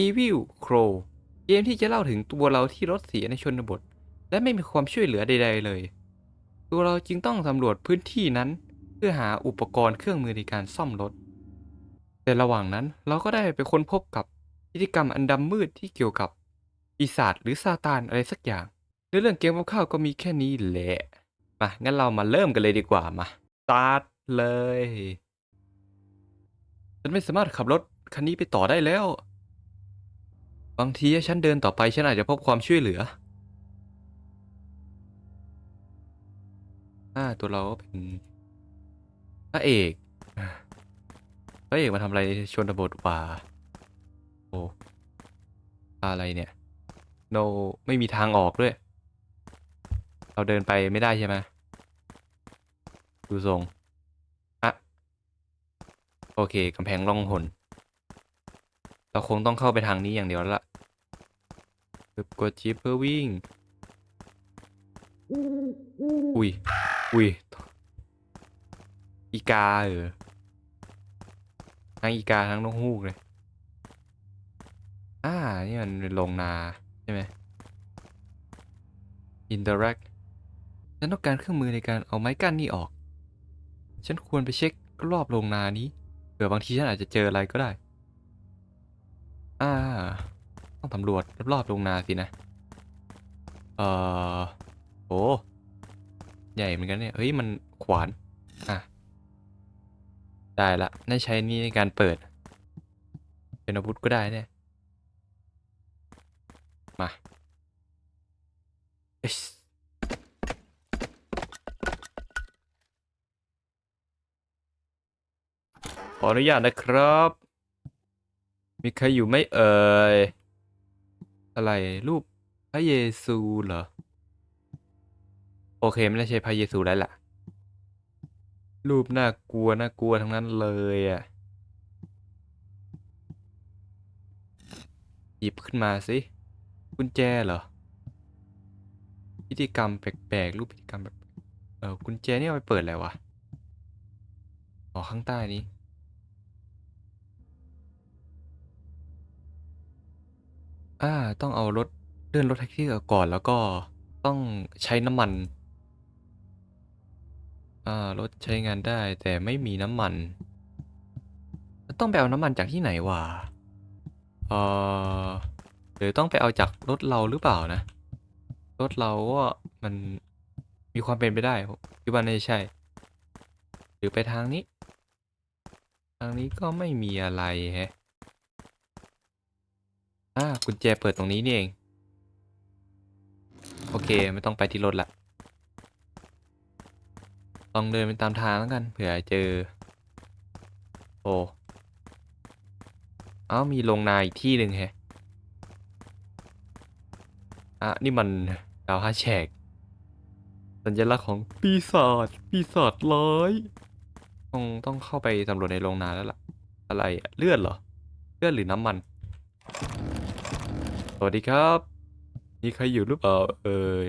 Evil Crow เกมที่จะเล่าถึงตัวเราที่รถเสียในชนบท และไม่มีความช่วยเหลือใด ๆ เลย ตัวเราจึงต้องสำรวจพื้นที่นั้น เพื่อหาอุปกรณ์เครื่องมือในการซ่อมรถ แต่ระหว่างนั้นเราก็ได้ไปค้นพบกับพิธีกรรมอันดำมืดที่เกี่ยวกับปีศาจหรือซาตานอะไรสักอย่างเรื่องเกมคร่าวก็มีแค่นี้แหละมางั้นเรามาเริ่มกันเลยดีกว่ามาสตาร์ทเลยฉันไม่สามารถขับรถคันนี้ไปต่อได้แล้ว บางทีถ้าฉันเดินต่อไปฉันอาจจะพบความช่วยเหลืออ่าตัวเราก็เป็นพระเอกพระเอกมาทำอะไรชนบทว่าโอ้อะไรเนี่ยโนไม่มีทางออกด้วย เราเดินไปไม่ได้ใช่ไหมดูทรง อะ โอเคกำแพงล่องหน เราคงต้องเข้าไปทางนี้อย่างเดียวแล้วล่ะปึ๊บกดชิปเพื่อวิ่ง อุ้ย อุ้ย อีกาเออทั้งอีกาทั้งนกฮูกเลย อ่า นี่มันเป็นโรงนา ใช่ไหม Interact ฉันต้องการเครื่องมือในการเอาไม้กั้นนี่ออก ฉันควรไปเช็ครอบโรงนานี้เผื่อบางทีฉันอาจจะเจออะไรก็ได้ อ่า ต้องสำรวจรอบๆโรงนาสินะ เอ่อโอ้ใหญ่เหมือนกันเนี่ย เฮ้ย มันขวาน อะ ได้ละน่าใช้นี่ในการเปิด เป็นอาวุธก็ได้เนี่ย มาเอขออนุญาตนะครับ มีใครอยู่ไหมเอ่ย อะไรรูปพระเยซูเหรอ โอเคไม่ได้ใช่พระเยซูแล้วล่ะ รูปน่ากลัวน่ากลัวทั้งนั้นเลยอะ หยิบขึ้นมาสิกุญแจเหรอ พิธีกรรมแปลกๆ รูปพิธีกรรมแบบ เออกุญแจนี่เอาไปเปิดอะไรวะ อ๋อข้างใต้นี้ อ่าต้องเอารถ เลื่อนรถแท็กซี่ออกก่อน แล้วก็ต้องใช้น้ำมัน อ่า รถใช้งานได้แต่ไม่มีน้ำมัน ต้องไปเอาน้ำมันจากที่ไหนวะเออหรือต้องไปเอาจากรถเราหรือเปล่านะ รถเราก็มันมีความเป็นไปได้คิดว่าน่าจะใช่ หรือไปทางนี้ ทางนี้ก็ไม่มีอะไรแฮะ อ่ากุญแจเปิดตรงนี้นี่เอง โอเคไม่ต้องไปที่รถละลองเดินไปตามทางแล้วกันเผื่อเจอ โอ้เอ้ามีโรงนาอีกที่หนึ่งแฮะอะนี่มันดาวห้าแฉกสัญลักษณ์ของปีศาจปีศาจร้ายต้องต้องเข้าไปสำรวจในโรงนาแล้วล่ะ อะไรเลือดเหรอ เลือดหรือน้ำมัน วัสดีครับ มีใครอยู่หรือเปล่าเอ่ย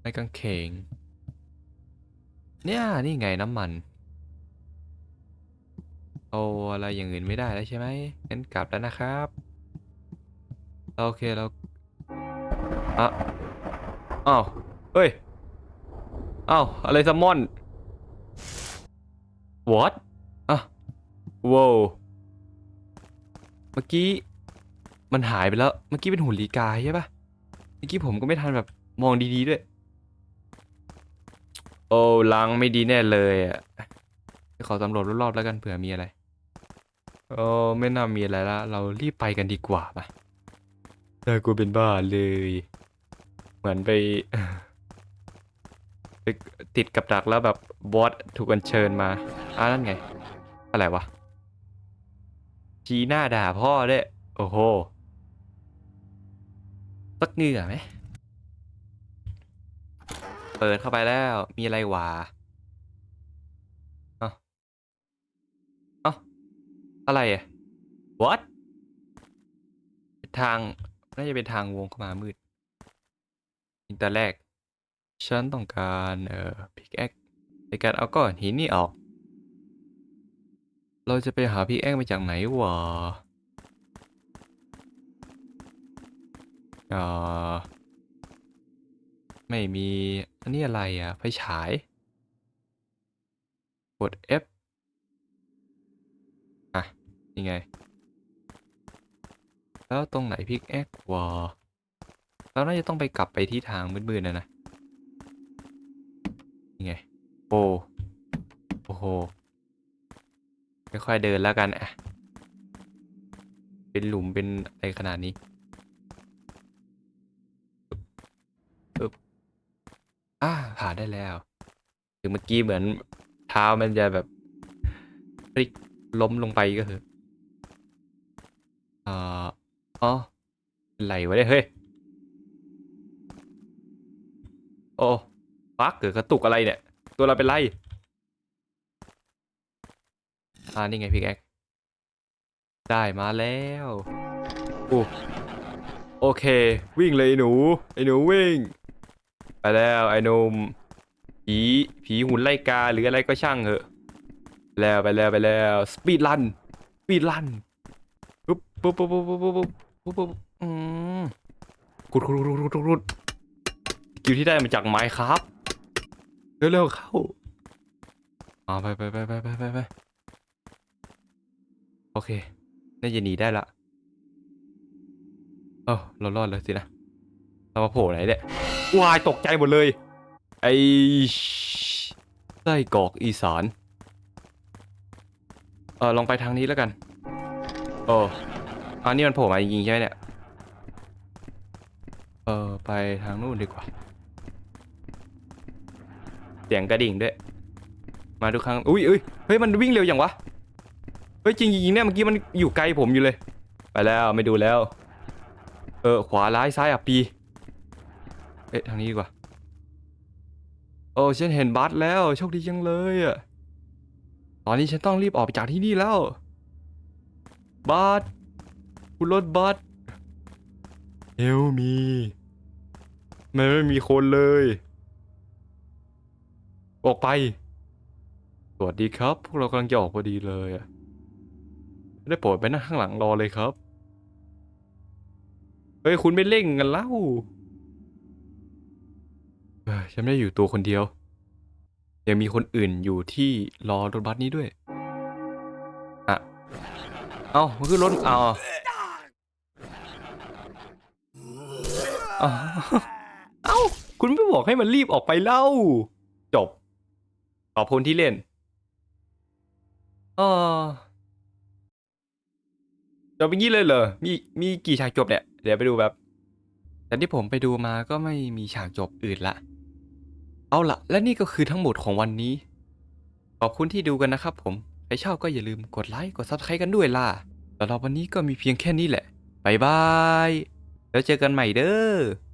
ไม้กางเขงเนี่ยนี่ไงน้ำมันเอาอะไรอย่างอื่นไม่ได้แล้วใช่ไหมงั้นกลับแล้วนะครับ โอเคเราอะอ้าวเฮ้ยอ้าวอะไรซัมมอน what ว้าวเมื่อกี้มันหายไปแล้ว เมื่อกี้เป็นหุ่นลีกาใช่ปะเมื่อกี้ผมก็ไม่ทันแบบมองดีๆด้วย โอ้ลังไม่ดีแน่เลยอะขอสำรวจรอบๆแล้วกันเผื่อมีอะไรโอ้ไม่น่ามีอะไรละเรารีบไปกันดีกว่าปะน่ากลัวเป็นบ้าเลย เหมือนไปไปติดกับดักแล้วแบบบอสถูกอัญเชิญมาอ่านั่นไง อะไรวะ ชี้หน้าด่าพ่อด้วยโอ้โหสักเหงื่อไหมเปิดเข้าไปแล้วมีอะไรวะเอ้าเอาอะไรอะ what ทางน่าจะเป็นทางวงเข้ามามืดอินเตอร์แรก ฉันต้องการเอ่อพิกแอคในการเอาก้อนหินนี่ออก เราจะไปหาพี่แอ้งมาจากไหนวะอ่าไม่มี อันนี้อะไรอะไฟฉาย กด F อะนี่ไง แล้วตรงไหนพิกแอควะเราน่าจะต้องไปกลับไปที่ทางมืดๆนะนะนี่ไง โอ้ โอ้โห ค่อยๆเดินแล้วกันอะเป็นหลุมเป็นอะไรขนาดนี้อึ๊บอ่าผ่านได้แล้วถึงเมื่อกี้เหมือนเท้ามันจะแบบพลิกล้มลงไปก็คืออ่าอ๋อเป็นไวะเนี่ยเฮ้ย โอ้ฟักเกิดกระตุกอะไรเนี่ย ตัวเราเป็นไร อ่านี่ไงพี่แอ๊กได้มาแล้วอู้โอเค วิ่งเลยไอ้หนู ไอ้หนูวิ่ง ไปแล้วไอ้หนุ่มผีผีหุ่นไล่กาหรืออะไรก็ช่างเหอะ แล้วไปแล้วไปแล้วสปีดลันสปีดลันปุ๊บปุ๊บปุ๊บปุ๊บปุ๊บปุ๊บปุ๊บปุ๊บอืมกุดกุดกุดกุดกุดกุดสกิลที่ได้มาจากไม้ครับเร็วๆเข้าอ่าไปไปไปไปไปไปไป โอเค น่าจะหนีได้ละเออเรารอดแล้วสินะ เรามาโผล่ไหนเนี่ยวายตกใจหมดเลย ไอไส้กรอกอีสาน เออลองไปทางนี้แล้วกัน โอ้อันนี้มันโผล่มาจริงใช่ไหมเนี่ย เออไปทางนู้นดีกว่า เสียงกระดิ่งด้วย มาทุกครั้ง อุ้ยอุ้ยเฮ้ย มันวิ่งเร็วอย่างวะ เฮ้ยจริงจริงเนี่ยเมื่อกี้มันอยู่ไกลผมอยู่เลย ไปแล้วไม่ดูแล้ว เออขวาร้ายซ้ายอะปีเอ๊ะทางนี้ดีกว่าโอ้ฉันเห็นบัสแล้วโชคดีจังเลยอะตอนนี้ฉันต้องรีบออกไปจากที่นี่แล้วบัสคุณรถบัสเฮลมีไมันไม่มีคนเลย ออกไป สวัสดีครับ พวกเรากำลังจะออกพอดีเลยอะ ได้โปรดไปนั่งข้างหลังรอเลยครับ เฮ้ย คุณไม่เร่งกันเล่าเอ้ยฉันไม่ได้อยู่ตัวคนเดียว ยังมีคนอื่นอยู่ที่รอรถบัสนี้ด้วย อะ เอามันคือรถเอาเอาเอาคุณไม่บอกให้มันรีบออกไปเล่า จบ ขอบคุณที่เล่นอ่า บอย่างนี้เลยเหรอ มีมีกี่ฉากจบเนี่ย เดี๋ยวไปดูแบบ แต่ที่ผมไปดูมาก็ไม่มีฉากจบอื่นละ เอาละและนี่ก็คือทั้งหมดของวันนี้ ขอบคุณที่ดูกันนะครับผม ใครชอบก็อย่าลืมกดไลค์ กดซับสไครต์กันด้วยล่ะสำหรับวันนี้ก็มีเพียงแค่นี้แหละบายบาย แล้วเจอกันใหม่เด้อ